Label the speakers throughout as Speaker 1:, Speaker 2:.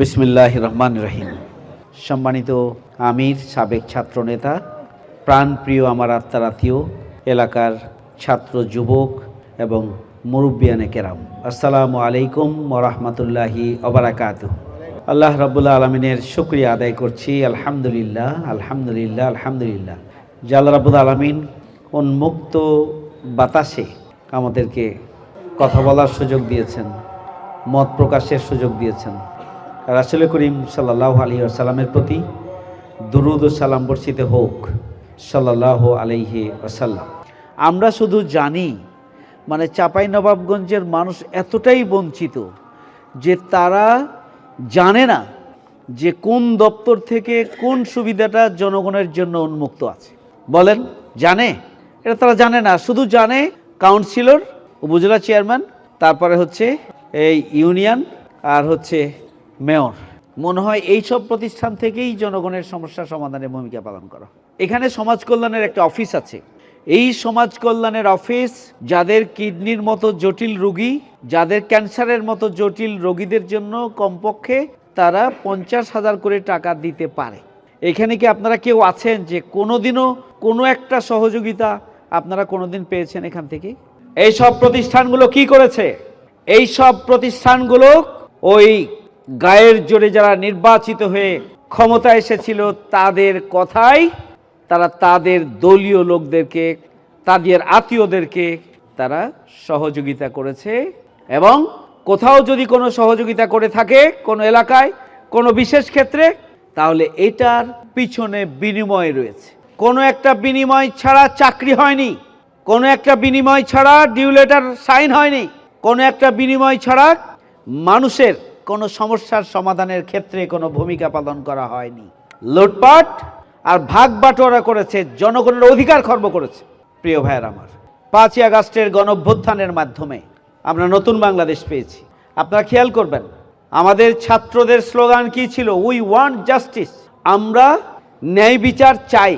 Speaker 1: বিসমিল্লাহ রহমান রহিম সম্মানিত আমির, সাবেক ছাত্রনেতা, প্রাণপ্রিয় আমার আত্মারাতীয় এলাকার ছাত্র যুবক এবং মুরব্বিয়ানে কেরাম। আসসালামু আলাইকুম ওরহমতুল্লাহি অবরাকাত আল্লাহ রাবুল্লাহ আলমিনের শুক্রিয়া আদায় করছি। আলহামদুলিল্লাহ আলহামদুলিল্লাহ আলহামদুলিল্লাহ। জাল রাবুল আলমিন উন্মুক্ত বাতাসে আমাদেরকে কথা বলার সুযোগ দিয়েছেন, মত প্রকাশের সুযোগ দিয়েছেন। রাসুল করিম সাল্লাহ আলী আসাল্লামের প্রতি দুরুদ সালাম বর্ষিত হোক সাল্লাহ আলাইহি আসাল্লাম আমরা শুধু জানি মানে চাপাই নবাবগঞ্জের মানুষ এতটাই বঞ্চিত যে তারা জানে না যে কোন দপ্তর থেকে কোন সুবিধাটা জনগণের জন্য উন্মুক্ত আছে। বলেন, জানে? এটা তারা জানে না। শুধু জানে কাউন্সিলর, উপজেলা চেয়ারম্যান, তারপরে হচ্ছে এই ইউনিয়ন, আর হচ্ছে মেয়র। মনে হয় এই সব প্রতিষ্ঠান থেকেই জনগণের সমস্যা সমাধানে ভূমিকা পালন করা। এখানে সমাজ কল্যাণের একটা অফিস আছে। এই সমাজ কল্যাণের অফিস যাদের কিডনির মতো জটিল রোগী, যাদের ক্যান্সারের মতো জটিল রোগীদের জন্য কমপক্ষে তারা পঞ্চাশ হাজার করে টাকা দিতে পারে। এখানে কি আপনারা কেউ আছেন যে কোনোদিনও কোনো একটা সহযোগিতা আপনারা কোনোদিন পেয়েছেন এখান থেকে? এই সব প্রতিষ্ঠানগুলো কি করেছে? এই সব প্রতিষ্ঠানগুলো ওই গায়ের জোরে যারা নির্বাচিত হয়ে ক্ষমতা এসেছিল তাদের কথাই, তারা তাদের দলীয় লোকদেরকে, তাদের আত্মীয়দেরকে তারা সহযোগিতা করেছে এবং কোথাও যদি কোনো সহযোগিতা করে থাকে কোনো এলাকায়, কোনো বিশেষ ক্ষেত্রে, তাহলে এটার পিছনে বিনিময় রয়েছে। কোনো একটা বিনিময় ছাড়া চাকরি হয়নি, কোনো একটা বিনিময় ছাড়া ডিউ লেটার সাইন হয়নি, কোনো একটা বিনিময় ছাড়া মানুষের কোনো সমস্যার সমাধানের ক্ষেত্রে কোনো ভূমিকা পালন করা হয়নি। লুটপাট? আর ভাগ বাটোয়ারা করেছে জনগণের অধিকার খর্ব করেছে। প্রিয় ভাইয়ের আমার পাঁচই আগস্টের গণভ্যুত্থানের মাধ্যমে আমরা নতুন বাংলাদেশ পেয়েছি। আপনারা খেয়াল করবেন আমাদের ছাত্রদের স্লোগান কি ছিল? উই ওয়ান্ট জাস্টিস আমরা ন্যায় বিচার চাই।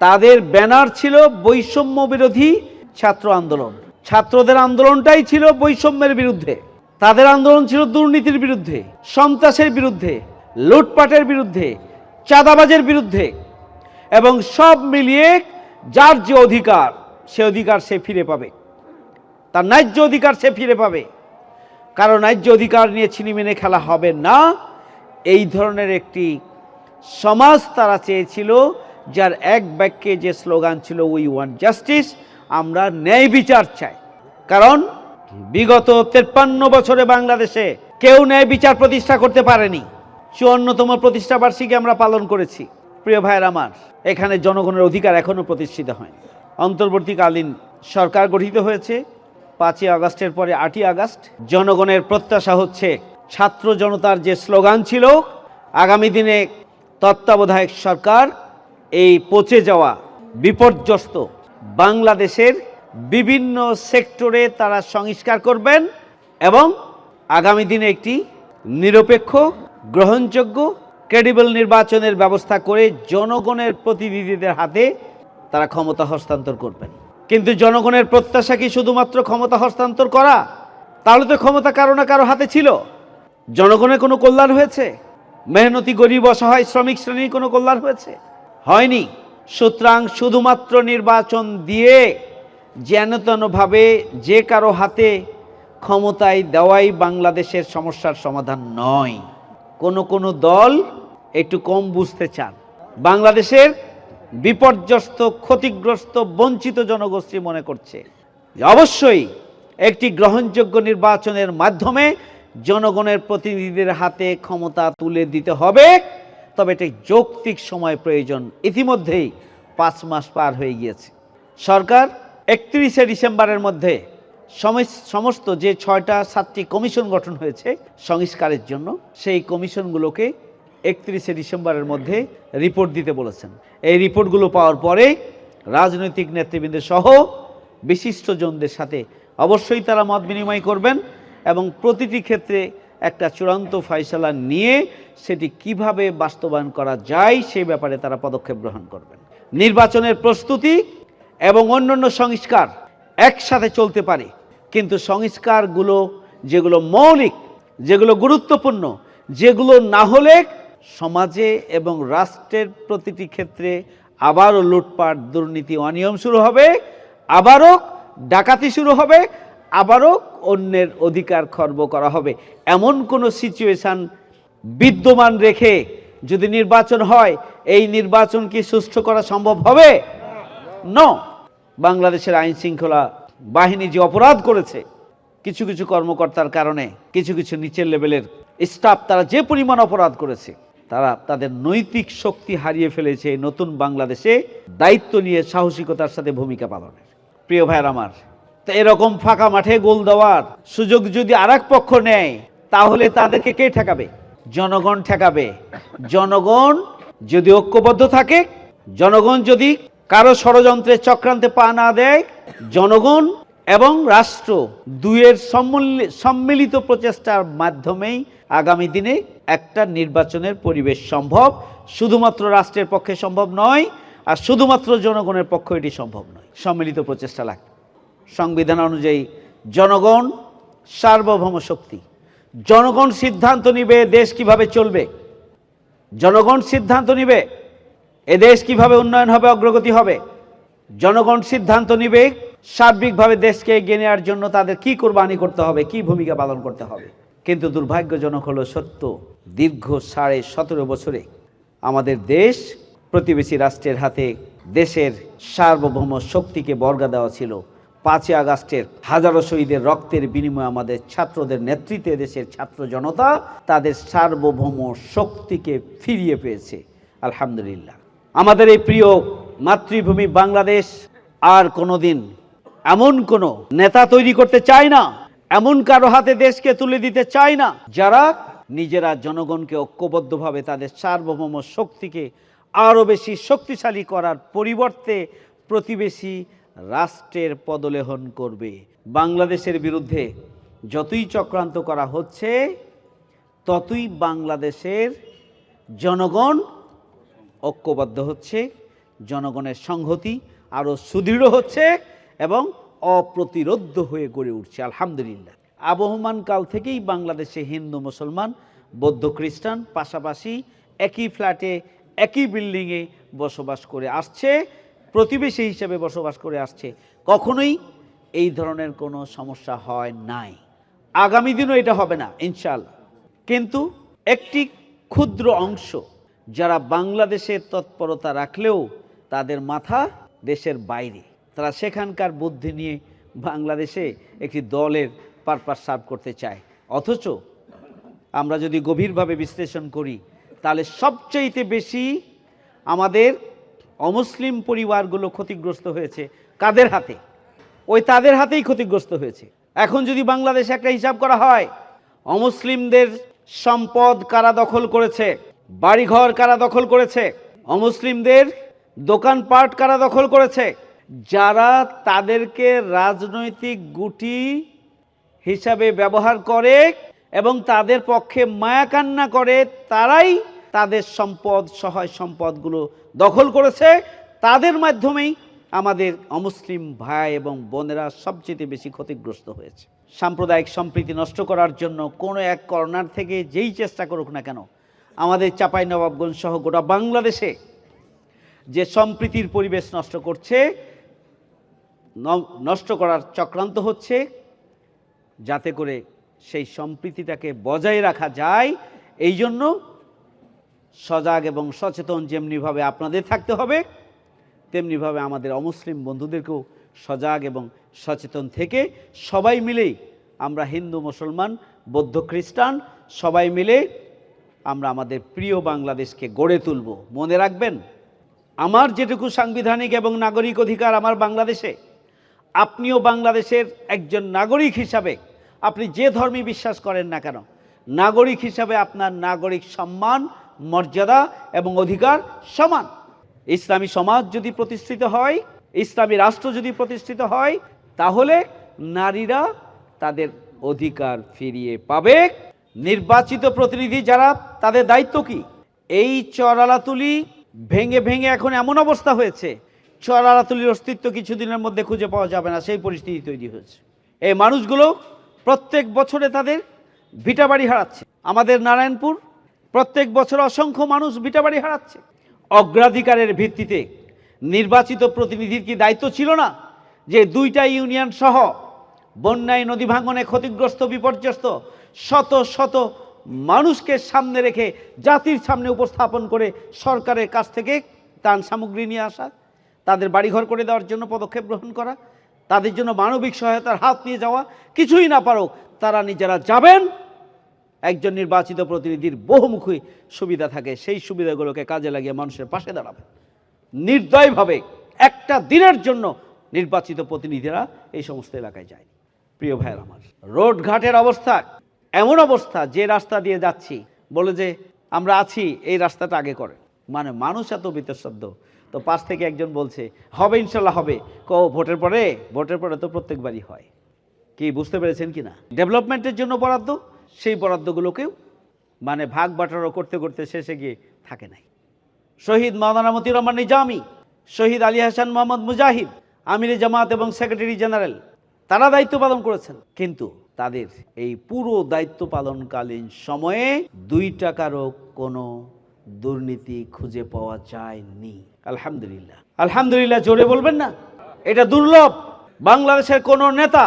Speaker 1: তাদের ব্যানার ছিল বৈষম্য বিরোধী ছাত্র আন্দোলন। ছাত্রদের আন্দোলনটাই ছিল বৈষম্যের বিরুদ্ধে। তাদের আন্দোলন ছিল দুর্নীতির বিরুদ্ধে, সন্ত্রাসের বিরুদ্ধে, লুটপাটের বিরুদ্ধে, চাঁদাবাজের বিরুদ্ধে, এবং সব মিলিয়ে যার যে অধিকার, সে অধিকার সে ফিরে পাবে। তার ন্যায্য অধিকার সে ফিরে পাবে। কারণ ন্যায্য অধিকার নিয়ে ছিনিমিনে খেলা হবে না। এই ধরনের একটি সমাজ তারা চেয়েছিল, যার এক বাক্যে যে স্লোগান ছিল উই ওয়ান্ট জাস্টিস আমরা ন্যায় বিচার চাই। কারণ বিগত তেপ্পান্ন বছরে বাংলাদেশে কেউ ন্যায় বিচার প্রতিষ্ঠা করতে পারেনি। চুয়ান্নতম প্রতিষ্ঠা বার্ষিকী আমরা পালন করেছি। প্রিয় ভাইয়ের আমার, এখানে জনগণের অধিকার এখনও প্রতিষ্ঠিত হয়নি। অন্তর্বর্তীকালীন সরকার গঠিত হয়েছে। পাঁচই আগস্টের পরে আটই আগস্ট জনগণের প্রত্যাশা হচ্ছে ছাত্র জনতার যে স্লোগান ছিল, আগামী দিনে তত্ত্বাবধায়ক সরকার এই পচে যাওয়া বিপর্যস্ত বাংলাদেশের বিভিন্ন সেক্টরে তারা সংস্কার করবেন এবং আগামী দিনে একটি নিরপেক্ষ, গ্রহণযোগ্য ক্রেডিবল নির্বাচনের ব্যবস্থা করে জনগণের প্রতিনিধিদের হাতে তারা ক্ষমতা হস্তান্তর করবেন। কিন্তু জনগণের প্রত্যাশা কি শুধুমাত্র ক্ষমতা হস্তান্তর করা? তাহলে তো ক্ষমতা কারও না কারও হাতে ছিল। জনগণের কোনো কল্যাণ হয়েছে? মেহনতি, গরিব, অসহায়, শ্রমিক শ্রেণির কোনো কল্যাণ হয়েছে? হয়নি। সুতরাং শুধুমাত্র নির্বাচন দিয়ে যেনতনভাবে যে কারও হাতে ক্ষমতায় দেওয়াই বাংলাদেশের সমস্যার সমাধান নয়। কোনো কোনো দল একটু কম বুঝতে চান। বাংলাদেশের বিপর্যস্ত, ক্ষতিগ্রস্ত, বঞ্চিত জনগোষ্ঠী মনে করছে। অবশ্যই একটি গ্রহণযোগ্য নির্বাচনের মাধ্যমে জনগণের প্রতিনিধিদের হাতে ক্ষমতা তুলে দিতে হবে। তবে এটি যৌক্তিক সময় প্রয়োজন। ইতিমধ্যেই পাঁচ মাস পার হয়ে গিয়েছে। সরকার একত্রিশে ডিসেম্বরের মধ্যে সমস- সমস্ত যে ছয়টা, সাতটি কমিশন গঠন হয়েছে সংস্কারের জন্য, সেই কমিশনগুলোকে একত্রিশে ডিসেম্বরের মধ্যে রিপোর্ট দিতে বলেছেন। এই রিপোর্টগুলো পাওয়ার পরে রাজনৈতিক নেতৃবৃন্দ সহ বিশিষ্টজনদের সাথে অবশ্যই তারা মত বিনিময় করবেন এবং প্রতিটি ক্ষেত্রে একটা চূড়ান্ত ফয়সলা নিয়ে সেটি কীভাবে বাস্তবায়ন করা যায় সেই ব্যাপারে তারা পদক্ষেপ গ্রহণ করবেন। নির্বাচনের প্রস্তুতি এবং অন্যান্য সংস্কার একসাথে চলতে পারে। কিন্তু সংস্কারগুলো যেগুলো মৌলিক, যেগুলো গুরুত্বপূর্ণ, যেগুলো না হলে সমাজে এবং রাষ্ট্রের প্রতিটি ক্ষেত্রে আবারও লুটপাট, দুর্নীতি, অনিয়ম শুরু হবে, আবারও ডাকাতি শুরু হবে, আবারও অন্যের অধিকার খর্ব করা হবে। এমন কোনো সিচুয়েশান বিদ্যমান রেখে যদি নির্বাচন হয়, এই নির্বাচন কি সুষ্ঠু করা সম্ভব হবে? ন বাংলাদেশের আইন শৃঙ্খলা বাহিনী যে অপরাধ করেছে, কিছু কিছু কর্মকর্তার কারণে, কিছু কিছু নিচের লেভেলের স্টাফ তারা যে পরিমাণ অপরাধ করেছে, তারা তাদের নৈতিক শক্তি হারিয়ে ফেলেছে এই নতুন বাংলাদেশে দায়িত্ব নিয়ে সাহসিকতার সাথে ভূমিকা পালনের। প্রিয় ভাইয়ের আমার, তো এরকম ফাঁকা মাঠে গোল দেওয়ার সুযোগ যদি আর পক্ষ নেয়, তাহলে তাদেরকে কে ঠেকাবে? জনগণ ঠেকাবে। জনগণ যদি ঐক্যবদ্ধ থাকে, জনগণ যদি কারও ষড়যন্ত্রের চক্রান্তে পা না দেয় জনগণ এবং রাষ্ট্র দুয়ের সম্মিলি- সম্মিলিত প্রচেষ্টার মাধ্যমেই আগামী দিনে একটা নির্বাচনের পরিবেশ সম্ভব। শুধুমাত্র রাষ্ট্রের পক্ষে সম্ভব নয়, আর শুধুমাত্র জনগণের পক্ষে এটি সম্ভব নয়। সম্মিলিত প্রচেষ্টা লাগবে। সংবিধান অনুযায়ী জনগণ সার্বভৌম শক্তি। জনগণ সিদ্ধান্ত নিবে দেশ কীভাবে চলবে। জনগণ সিদ্ধান্ত নিবে এ দেশ কীভাবে উন্নয়ন হবে, অগ্রগতি হবে? জনগণ সিদ্ধান্ত নিবে সার্বিকভাবে দেশকে এগিয়ে নেওয়ার জন্য তাদের কি কোরবানি করতে হবে, কি ভূমিকা পালন করতে হবে। কিন্তু দুর্ভাগ্যজনক হলো সত্য, দীর্ঘ সাড়ে সতেরো বছরে আমাদের দেশ প্রতিবেশী রাষ্ট্রের হাতে দেশের সার্বভৌম শক্তিকে বর্গা দেওয়া ছিল। পাঁচই আগস্টের হাজারো শহীদের রক্তের বিনিময়ে আমাদের ছাত্রদের নেতৃত্বে দেশের ছাত্র জনতা তাদের সার্বভৌম শক্তিকে ফিরিয়ে পেয়েছে। আলহামদুলিল্লাহ। আমাদের এই প্রিয় মাতৃভূমি বাংলাদেশ আর কোনোদিন এমন কোনো নেতা তৈরি করতে চায় না, এমন কারও হাতে দেশকে তুলে দিতে চায় না, যারা নিজেরা জনগণকে ঐক্যবদ্ধভাবে তাদের সার্বভৌম শক্তিকে আরও বেশি শক্তিশালী করার পরিবর্তে প্রতিবেশী রাষ্ট্রের পদলেহন করবে। বাংলাদেশের বিরুদ্ধে যতই চক্রান্ত করা হচ্ছে, ততই বাংলাদেশের জনগণ ঐক্যবদ্ধ হচ্ছে, জনগণের সংহতি আরও সুদৃঢ় হচ্ছে এবং অপ্রতিরোধ্য হয়ে গড়ে উঠছে, আলহামদুলিল্লাহ। আবহমান কাল থেকেই বাংলাদেশে হিন্দু, মুসলমান, বৌদ্ধ, খ্রিস্টান পাশাপাশি একই ফ্ল্যাটে, একই বিল্ডিংয়ে বসবাস করে আসছে, প্রতিবেশী হিসেবে বসবাস করে আসছে। কখনোই এই ধরনের কোনো সমস্যা হয় নাই। আগামী দিনও এটা হবে না ইনশাল্লাহ কিন্তু একটি ক্ষুদ্র অংশ যারা বাংলাদেশের তৎপরতা রাখলেও তাদের মাথা দেশের বাইরে। তারা সেখানকার বুদ্ধি নিয়ে বাংলাদেশে একটি দলের পারপাস সার্ভ করতে চায়। অথচ আমরা যদি গভীরভাবে বিশ্লেষণ করি, তাহলে সবচাইতে বেশি আমাদের অমুসলিম পরিবারগুলো ক্ষতিগ্রস্ত হয়েছে কাদের হাতে? ওই তাদের হাতেই ক্ষতিগ্রস্ত হয়েছে। এখন যদি বাংলাদেশে একটা হিসাব করা হয়, অমুসলিমদের সম্পদ কারা দখল করেছে? বাড়িঘর কারা দখল করেছে? অমুসলিমদের দোকানপাট কারা দখল করেছে? যারা তাদেরকে রাজনৈতিক গুটি হিসাবে ব্যবহার করে এবং তাদের পক্ষে মায়া কান্না করে, তারাই তাদের সম্পদ, সহায় সম্পদগুলো দখল করেছে। তাদের মাধ্যমেই আমাদের অমুসলিম ভাই এবং বোনেরা সবচেয়ে বেশি ক্ষতিগ্রস্ত হয়েছে। সাম্প্রদায়িক সম্প্রীতি নষ্ট করার জন্য কোনো এক কর্নার থেকে যেই চেষ্টা করুক না কেন আমাদের চাপাই নবাবগঞ্জ সহ গোটা বাংলাদেশে যে সম্প্রীতির পরিবেশ নষ্ট করছে নষ্ট করার চক্রান্ত হচ্ছে, যাতে করে সেই সম্প্রীতিটাকে বজায় রাখা যায়, এই জন্য সজাগ এবং সচেতন যেমনিভাবে আপনাদের থাকতে হবে, তেমনিভাবে আমাদের অমুসলিম বন্ধুদেরকেও সজাগ এবং সচেতন থেকে সবাই মিলেই আমরা হিন্দু, মুসলমান, বৌদ্ধ, খ্রিস্টান সবাই মিলে আমরা আমাদের প্রিয় বাংলাদেশকে গড়ে তুলব। মনে রাখবেন, আমার যেটুকু সাংবিধানিক এবং নাগরিক অধিকার আমার বাংলাদেশে, আপনিও বাংলাদেশের একজন নাগরিক হিসাবে, আপনি যে ধর্মে বিশ্বাস করেন না কেন, নাগরিক হিসাবে আপনার নাগরিক সম্মান, মর্যাদা এবং অধিকার সমান। ইসলামী সমাজ যদি প্রতিষ্ঠিত হয়, ইসলামী রাষ্ট্র যদি প্রতিষ্ঠিত হয়, তাহলে নারীরা তাদের অধিকার ফিরিয়ে পাবে। নির্বাচিত প্রতিনিধি যারা, তাদের দায়িত্ব কি? এই চরালাতুলি ভেঙে ভেঙে এখন এমন অবস্থা হয়েছে চরালাতুলির অস্তিত্ব কিছুদিনের মধ্যে খুঁজে পাওয়া যাবে না, সেই পরিস্থিতি তৈরি হয়েছে। এই মানুষগুলো প্রত্যেক বছরে তাদের ভিটাবাড়ি হারাচ্ছে। আমাদের নারায়ণপুর, প্রত্যেক বছর অসংখ্য মানুষ ভিটাবাড়ি হারাচ্ছে। অগ্রাধিকারের ভিত্তিতে নির্বাচিত প্রতিনিধির কি দায়িত্ব ছিল না? যে দুইটা ইউনিয়ন সহ বন্যায় নদী ভাঙনে ক্ষতিগ্রস্ত, বিপর্যস্ত শত শত মানুষকে সামনে রেখে জাতির সামনে উপস্থাপন করে সরকারের কাছ থেকে ত্রাণ সামগ্রী নিয়ে আসা, তাদের বাড়িঘর করে দেওয়ার জন্য পদক্ষেপ গ্রহণ করা, তাদের জন্য মানবিক সহায়তার হাত নিয়ে যাওয়া, কিছুই না পারুক, তারা নিজেরা যাবেন। একজন নির্বাচিত প্রতিনিধির বহুমুখী সুবিধা থাকে, সেই সুবিধাগুলোকে কাজে লাগিয়ে মানুষের পাশে দাঁড়াবে নির্দয়ভাবে একটা দিনের জন্য নির্বাচিত প্রতিনিধিরা এই সমস্ত এলাকায় যায় প্রিয় ভাইয়ের আমার রোড ঘাটের অবস্থা এমন অবস্থা যে রাস্তা দিয়ে যাচ্ছি, বলে যে আমরা আছি, এই রাস্তাটা আগে করে মানে মানুষ এত বিতশ্রদ্ধ তো পাশ থেকে একজন বলছে, হবে ইনশাল্লাহ, হবে। ক ভোটের পরে? ভোটের পরে তো প্রত্যেকবারই হয়। কি, বুঝতে পেরেছেন কি না? ডেভেলপমেন্টের জন্য বরাদ্দ, সেই বরাদ্দগুলোকেও মানে ভাগ বাটারও করতে করতে শেষে গিয়ে থাকে নাই। শহীদ মাওলানা মতিউর রহমান নিজামি, শহীদ আলী হাসান মোহাম্মদ মুজাহিদ, আমিরে জামাত এবং সেক্রেটারি জেনারেল, তারা দায়িত্ব পালন করেছেন। কিন্তু তাদের এই পুরো দায়িত্ব পালনকালীন সময়ে দুই টাকারও কোনো দুর্নীতি খুঁজে পাওয়া যায়নি। আলহামদুলিল্লাহ। আলহামদুলিল্লাহ, জোরে বলবেন না? এটা দুর্লভ। বাংলাদেশের কোনো নেতা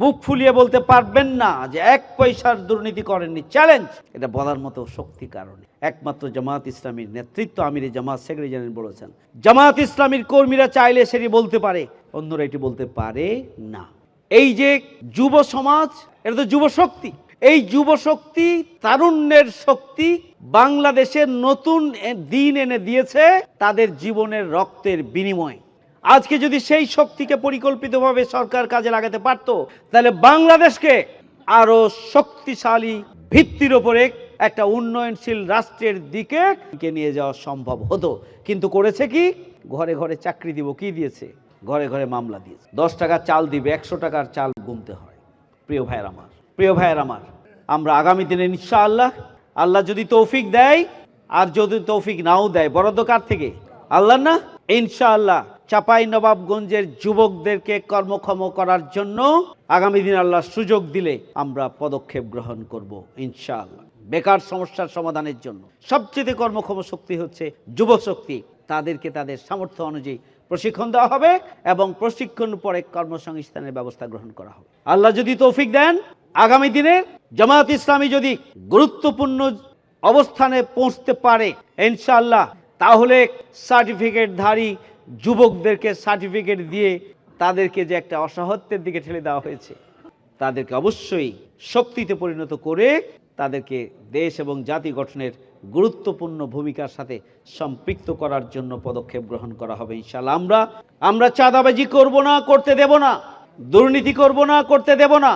Speaker 1: বুক ফুলিয়ে বলতে পারবেন না যে এক পয়সার দুর্নীতি করেননি। চ্যালেঞ্জ এটা বলার মতো শক্তি কারণে। একমাত্র জামাত ইসলামীর নেতৃত্ব আমির জামাত সেক্রেটারি বলেছেন। জামাত ইসলামীর কর্মীরা চাইলে সেটি বলতে পারে, অন্যরা এটি বলতে পারে না। এই যে যুব সমাজ, এটা তো যুব শক্তি। এই যুব শক্তি তারুণ্যের শক্তি বাংলাদেশের নতুন দিন এনে দিয়েছে তাদের জীবনের রক্তের বিনিময়। আজকে যদি সেই শক্তিকে পরিকল্পিতভাবে সরকার কাজে লাগাতে পারত, তাহলে বাংলাদেশকে আরও শক্তিশালী ভিত্তির ওপরে একটা উন্নয়নশীল রাষ্ট্রের দিকে দিকে নিয়ে যাওয়া সম্ভব হতো। কিন্তু করেছে কি? ঘরে ঘরে চাকরি দিব, কি দিয়েছে? ঘরে ঘরে মামলা দিয়েছে। দশ টাকার চাল দিবে, একশো টাকার চাল গুনতে হয়। প্রিয় ভাইয়ের আমার, প্রিয় ভাইয়ের আমার, আমরা আগামী দিনে ইনশাআল্লাহ, আল্লাহ যদি তৌফিক দেয় আর যদি তৌফিক নাও দেয়, বরাদ্দ কার থেকে? আল্লাহ না? ইনশাআল্লাহ, চাপাই নবাবগঞ্জের যুবকদেরকে কর্মক্ষম করার জন্য আগামী দিন আল্লাহ সুযোগ দিলে আমরা পদক্ষেপ গ্রহণ করব, ইনশাআল্লাহ। বেকার সমস্যার সমাধানের জন্য। সবচেয়ে কর্মক্ষম শক্তি হচ্ছে যুব শক্তি তাদেরকে তাদের সামর্থ্য অনুযায়ী প্রশিক্ষণ দেওয়া হবে এবং প্রশিক্ষণ পরে কর্মসংস্থানের ব্যবস্থা গ্রহণ করা হবে। আল্লাহ যদি তৌফিক দেন, আগামী দিনে জামাত ইসলামী যদি গুরুত্বপূর্ণ অবস্থানে পৌঁছতে পারে, ইনশাআল্লাহ, তাহলে সার্টিফিকেটধারী যুবকদেরকে সার্টিফিকেট দিয়ে তাদেরকে যে একটা অসহত্যের দিকে ঠেলে দেওয়া হয়েছে, তাদেরকে অবশ্যই শক্তিতে পরিণত করে তাদেরকে দেশ এবং জাতি গঠনের গুরুত্বপূর্ণ ভূমিকার সাথে সম্পৃক্ত করার জন্য পদক্ষেপ গ্রহণ করা হবে ইনশাল্লাহ আমরা আমরা চাঁদাবাজি করব না, করতে দেব না। দুর্নীতি করব না, করতে দেব না।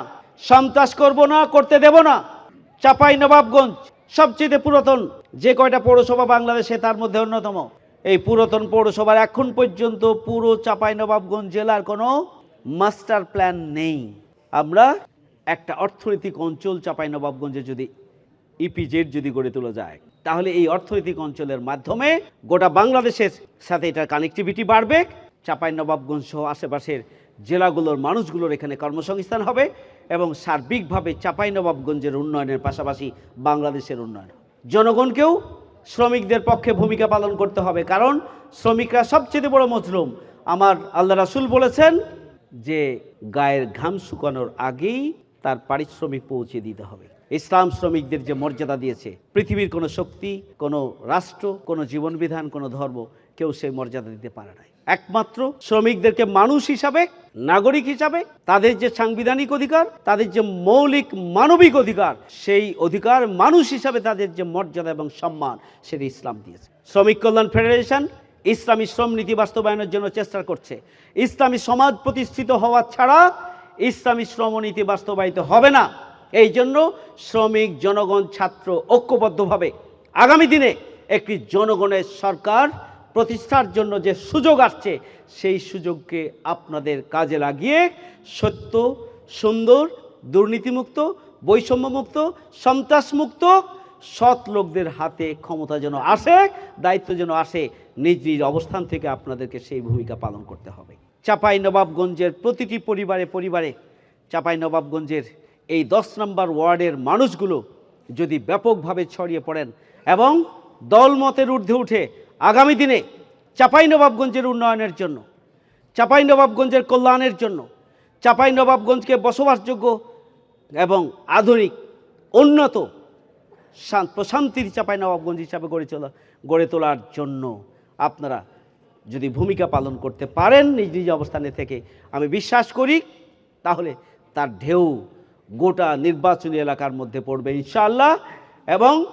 Speaker 1: সন্ত্রাস করব না, করতে দেব না। চাপাই নবাবগঞ্জ, সবচেয়ে পুরাতন, যে কয়টা পৌরসভা বাংলাদেশে, তার মধ্যে অন্যতম। এই পুরাতন পৌরসভার এখন পর্যন্ত পুরো চাপাই নবাবগঞ্জ জেলার কোনো মাস্টার প্ল্যান নেই। আমরা একটা অর্থনৈতিক অঞ্চল চাপাই নবাবগঞ্জে যদি, ইপিজেড যদি গড়ে তোলা যায়। তাহলে এই অর্থনৈতিক অঞ্চলের মাধ্যমে গোটা বাংলাদেশের সাথে এটার কানেক্টিভিটি বাড়বে। চাপাই নবাবগঞ্জ সহ আশেপাশের জেলাগুলোর মানুষগুলোর এখানে কর্মসংস্থান হবে এবং সার্বিকভাবে চাপাই নবাবগঞ্জের উন্নয়নের পাশাপাশি বাংলাদেশের উন্নয়ন। জনগণকেও শ্রমিকদের পক্ষে ভূমিকা পালন করতে হবে, কারণ শ্রমিকরা সবচেয়ে বড় মজলুম। আমার আল্লাহ রাসুল বলেছেন যে, গায়ের ঘাম শুকানোর আগেই তার পারিশ্রমিক পৌঁছে দিতে হবে। ইসলাম শ্রমিকদের যে মর্যাদা দিয়েছে, পৃথিবীর কোনো শক্তি, কোনো রাষ্ট্র, কোনো জীবনবিধান, কোনো ধর্ম কেউ সেই মর্যাদা দিতে পারে না একমাত্র শ্রমিকদেরকে মানুষ হিসাবে, নাগরিক হিসাবে, তাদের যে সাংবিধানিক অধিকার, তাদের যে মৌলিক মানবিক অধিকার, সেই অধিকার মানুষ হিসাবে তাদের যে মর্যাদা এবং সম্মান, সেটা ইসলাম দিয়েছে। শ্রমিক কল্যাণ ফেডারেশন ইসলামী শ্রম নীতি বাস্তবায়নের জন্য চেষ্টা করছে। ইসলামী সমাজ প্রতিষ্ঠিত হওয়া ছাড়া ইসলামী শ্রমনীতি বাস্তবায়িত হবে না। এই জন্য শ্রমিক, জনগণ, ছাত্র ঐক্যবদ্ধভাবে আগামী দিনে একটি জনগণের সরকার প্রতিষ্ঠার জন্য যে সুযোগ আসছে, সেই সুযোগকে আপনাদের কাজে লাগিয়ে সত্য, সুন্দর, দুর্নীতিমুক্ত, বৈষম্যমুক্ত, সন্ত্রাসমুক্ত, সৎ লোকদের হাতে ক্ষমতা যেন আসে, দায়িত্ব যেন আসে, নিজ নিজ অবস্থান থেকে আপনাদেরকে সেই ভূমিকা পালন করতে হবে। চাপাই নবাবগঞ্জের প্রতিটি পরিবারে পরিবারে, চাপাই নবাবগঞ্জের এই দশ নম্বর ওয়ার্ডের মানুষগুলো যদি ব্যাপকভাবে ছড়িয়ে পড়েন এবং দলমতের ঊর্ধ্বে উঠে আগামী দিনে চাঁপাইনবাবগঞ্জের উন্নয়নের জন্য, চাঁপাইনবাবগঞ্জের কল্যাণের জন্য, চাঁপাইনবাবগঞ্জকে বসবাসযোগ্য এবং আধুনিক, উন্নত, শান- প্রশান্তির চাঁপাইনবাবগঞ্জ হিসাবে গড়ে তোলা গড়ে তোলার জন্য আপনারা যদি ভূমিকা পালন করতে পারেন নিজ নিজ অবস্থানে থেকে, আমি বিশ্বাস করি তাহলে তার ঢেউ গোটা নির্বাচনী এলাকার মধ্যে পড়বে ইনশাআল্লাহ। এবং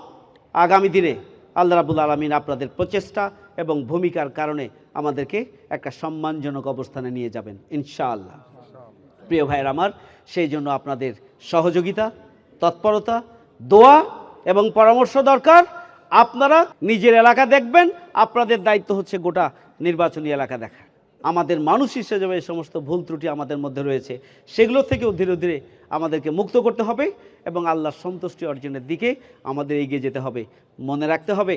Speaker 1: আগামী দিনে আল্লাহ রাবুল আলমিন আপনাদের প্রচেষ্টা এবং ভূমিকার কারণে আমাদেরকে একটা সম্মানজনক অবস্থানে নিয়ে যাবেন ইনশাআল্লাহ। প্রিয় ভাইয়ের আমার, সেই জন্য আপনাদের সহযোগিতা, তৎপরতা, দোয়া এবং পরামর্শ দরকার। আপনারা নিজের এলাকা দেখবেন, আপনাদের দায়িত্ব হচ্ছে গোটা নির্বাচনী এলাকা দেখা। আমাদের মানুষ হিসেবে এই সমস্ত ভুল ত্রুটি আমাদের মধ্যে রয়েছে, সেগুলো থেকেও ধীরে ধীরে আমাদেরকে মুক্ত করতে হবে এবং আল্লাহর সন্তুষ্টি অর্জনের দিকে আমাদের এগিয়ে যেতে হবে। মনে রাখতে হবে,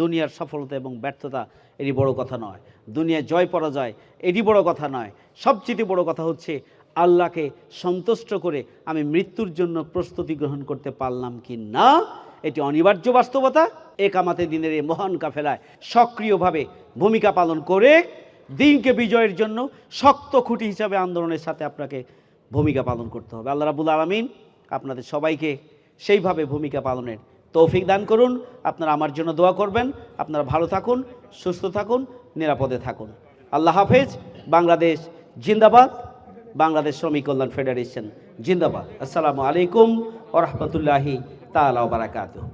Speaker 1: দুনিয়ার সফলতা এবং ব্যর্থতা এটি বড় কথা নয়। দুনিয়ায় জয়, পরাজয় এটি বড় কথা নয়। সবচেয়ে বড় কথা হচ্ছে, আল্লাহকে সন্তুষ্ট করে আমি মৃত্যুর জন্য প্রস্তুতি গ্রহণ করতে পারলাম কি না, এটি অনিবার্য বাস্তবতা। একামাতে দিনের এই মহান কাফেলায় সক্রিয়ভাবে ভূমিকা পালন করে দিনকে বিজয়ের জন্য শক্ত খুঁটি হিসাবে আন্দোলনের সাথে আপনাকে ভূমিকা পালন করতে হবে। আল্লাহ রাবুল আলমিন আপনাদের সবাইকে সেইভাবে ভূমিকা পালনের তৌফিক দান করুন। আপনারা আমার জন্য দোয়া করবেন। আপনারা ভালো থাকুন, সুস্থ থাকুন, নিরাপদে থাকুন। আল্লাহ হাফেজ। বাংলাদেশ জিন্দাবাদ। বাংলাদেশ শ্রমিক কল্যাণ ফেডারেশন জিন্দাবাদ। আসসালামু আলাইকুম ওরহমতুল্লাহি তালা বারাকাতুহ।